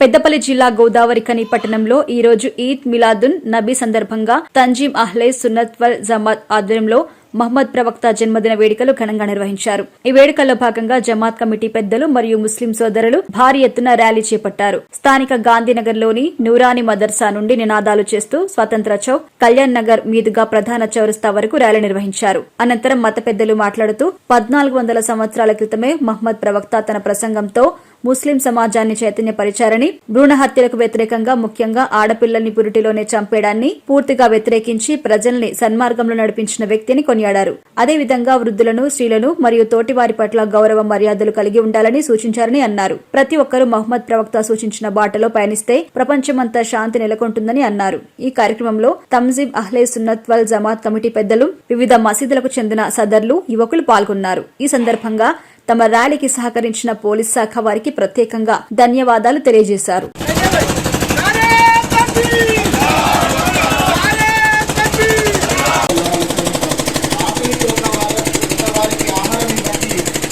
పెద్దపల్లి జిల్లా గోదావరిఖని పట్టణంలో ఈ రోజు ఈద్ మిలాదున్ నబీ సందర్భంగా తంజీం అహ్లే సున్నత్వల్ జమాత్ ఆధ్వర్యంలో మహమ్మద్ ప్రవక్త జన్మదిన వేడుకలు ఘనంగా నిర్వహించారు. ఈ వేడుకల్లో భాగంగా జమాత్ కమిటీ పెద్దలు మరియు ముస్లిం సోదరులు భారీ ఎత్తున ర్యాలీ చేపట్టారు. స్థానిక గాంధీనగర్లోని నూరాని మదర్సా నుండి నినాదాలు చేస్తూ స్వాతంత్ర చౌక్ కళ్యాణ్ నగర్ మీదుగా ప్రధాన చౌరస్తా వరకు ర్యాలీ నిర్వహించారు. అనంతరం మత పెద్దలు మాట్లాడుతూ పద్నాలుగు వందల సంవత్సరాల క్రితమే మహమ్మద్ ప్రవక్త తన ప్రసంగంతో ముస్లిం సమాజాన్ని చైతన్యపరిచారని భ్రూణ హత్యలకు వ్యతిరేకంగా ముఖ్యంగా ఆడపిల్లల్ని పురిటిలోనే చంపేయడాన్ని పూర్తిగా వ్యతిరేకించి ప్రజల్ని సన్మార్గంలో నడిపించిన వ్యక్తిని కొనియాడారు. అదేవిధంగా వృద్ధులను స్త్రీలను మరియు తోటివారి పట్ల గౌరవ మర్యాదలు కలిగి ఉండాలని సూచించారని అన్నారు. ప్రతి ఒక్కరూ మహమ్మద్ ప్రవక్త సూచించిన బాటలో పయనిస్తే ప్రపంచమంతా శాంతి నెలకొంటుందని అన్నారు. ఈ కార్యక్రమంలో తమ్జీబ్ అహ్లే సున్నత్ వల్ జమాత్ కమిటీ పెద్దలు వివిధ మసీదులకు చెందిన సదర్లు యువకులు పాల్గొన్నారు. ఈ సందర్భంగా తమ ర్యాలీకి సహకరించిన పోలీస్ శాఖ వారికి ప్రత్యేకంగా ధన్యవాదాలు తెలియజేశారు.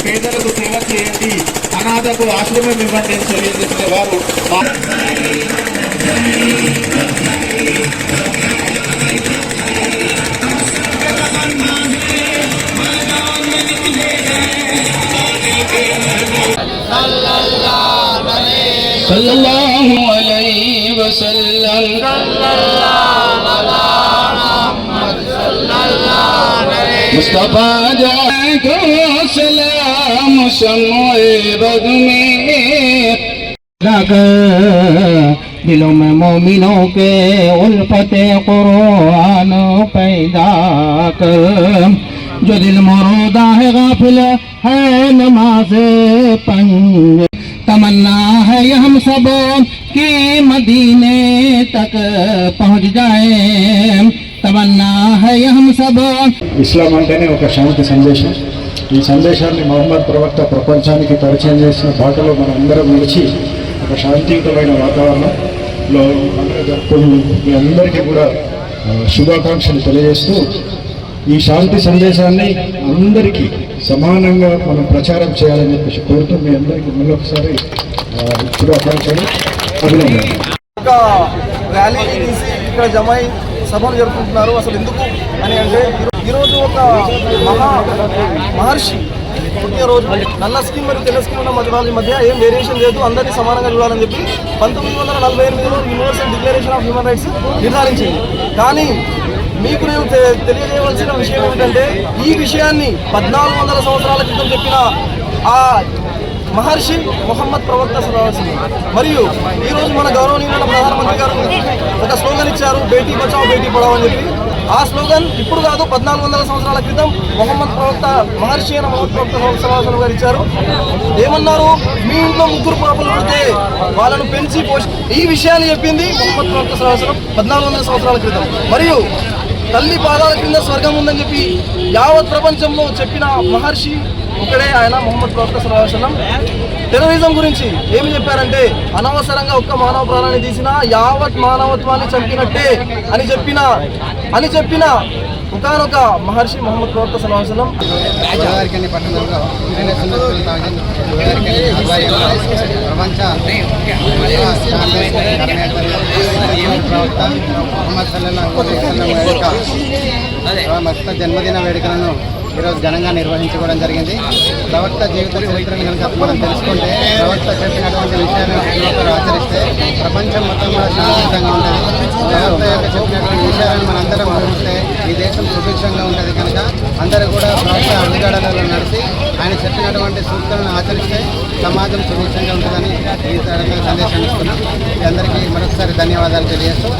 పేదలకు సేవ చేయండి అనాథకు ఆశ్రమం ఇవ్వండి అని తెలియజేసిన వారు sallallahu alayhi wa sallam Mustafa jaako salam samoe bag में लगा दिलों में मोमिनों के उल्फत कुरान जो दिल मरोदा है गाफिल है नमाज पंज तमन्ना है ये हम सब कि मदीने तक पहुंच जाए तमन्ना है ये हम सब ఇస్లాం అంటేనే ఒక శాంతి సందేశం ఈ సందేశాన్ని మహమ్మద్ ప్రవక్త ప్రపంచానికి పరిచయం చేసిన బాటలో మనం అందరం నిలిచి ఒక శాంతియుతమైన వాతావరణంలో ఈ పండుగ జరుపుకుని మీ అందరికీ కూడా ఆ, శుభాకాంక్షలు తెలియజేస్తూ ఈ శాంతి సందేశాన్ని అందరికీ సమానంగా మనం ప్రచారం చేయాలని చెప్పేసి కోరుతూ మీ అందరికీ మళ్ళొకసారి ఆ, శుభాకాంక్షలు. అభినందనలు. ఒక ర్యాలీని తీసి ఇక్కడ జమై సభలు జరుపుకుంటున్నారు. అసలు ఎందుకు అని అంటే ఈరోజు ఒక మహా మహర్షి పుట్టినరోజు నల్ల స్కీమ్ మరియు తెల్ల స్కీమ్ ఉన్న మధ్య మధ్య ఏం వేరియేషన్ లేదు. అందరినీ సమానంగా చూడాలని చెప్పి పంతొమ్మిది వందల నలభై ఎనిమిదిలో Universal Declaration of Human Rights నిర్ధారించింది. కానీ మీకు నేను తె- తెలియజేయవలసిన విషయం ఏమిటంటే ఈ విషయాన్ని పద్నాలుగు వందల సంవత్సరాల క్రితం చెప్పిన ఆ మహర్షి మొహమ్మద్ ప్రవక్త సలహాల్సింది మరియు ఈరోజు మన గౌరవనీయుల ప్రధానమంత్రి గారు ఒక స్లోగన్ ఇచ్చారు బేటీ బచావ్ బేటీ పడావ్ అని చెప్పి. ఆ స్లోగన్ ఇప్పుడు కాదు పద్నాలుగు వందల సంవత్సరాల క్రితం మొహమ్మద్ ప్రవక్త మహర్షి అయిన మొహమ్మద్ ప్రవక్త సలహాసం గారు ఇచ్చారు. ఏమన్నారు? మీ ఇంట్లో ముగ్గురు పాపలు పుడితే వాళ్ళను పెంచి పోషి ఈ విషయాన్ని చెప్పింది మొహమ్మద్ ప్రవక్త సలహాసం పద్నాలుగు వందల సంవత్సరాల క్రితం. మరియు తల్లి పాదాల కింద స్వర్గం ఉందని చెప్పి యావత్ ప్రపంచంలో చెప్పిన మహర్షి ఒకడే ఆయన మొహమ్మద్ ప్రవక్త సల్లాహం టెర్రరిజం గురించి ఏమి చెప్పారంటే అనవసరంగా ఒక్క మానవ ప్రాణాన్ని తీసిన యావత్ మానవత్వాన్ని చంపినట్టే అని చెప్పిన అని చెప్పిన ఒకనొక మహర్షి మహమ్మద్ ప్రవక్త సమావేశం ప్రపంచ పట్టణంలో ఇండియన్ సున్నత్ టూ థౌజండ్ గోదావరికని ఆధ్వర్యంలో ప్రపంచ ప్రవక్త మొహమ్మద్ సల్లాహు అలైహి వసల్లం జన్మదిన వేడుకలను ఈరోజు ఘనంగా నిర్వహించుకోవడం జరిగింది. ప్రవక్త జీవిత చరిత్రను కనుక మనం తెలుసుకుంటే ప్రవక్త చెప్పినటువంటి విషయాన్ని ఒకరు ఆచరిస్తే ప్రపంచం మొత్తం కూడా శాంతియుతంగా ఉంటుంది. ప్రవక్త యొక్క చెప్పినటువంటి విషయాలను మనందరం గమనిస్తే ఈ దేశం సుభిక్షంగా ఉంటుంది కనుక అందరూ కూడా ప్రభుత్వ అడుగుజాడలలో నడిచి ఆయన చెప్పినటువంటి సూత్రాలను ఆచరిస్తే సమాజం సుభిక్షంగా ఉంటుందని ఈ సందేశం ఇస్తున్నాం. అందరికీ మరొకసారి ధన్యవాదాలు తెలియజేస్తూ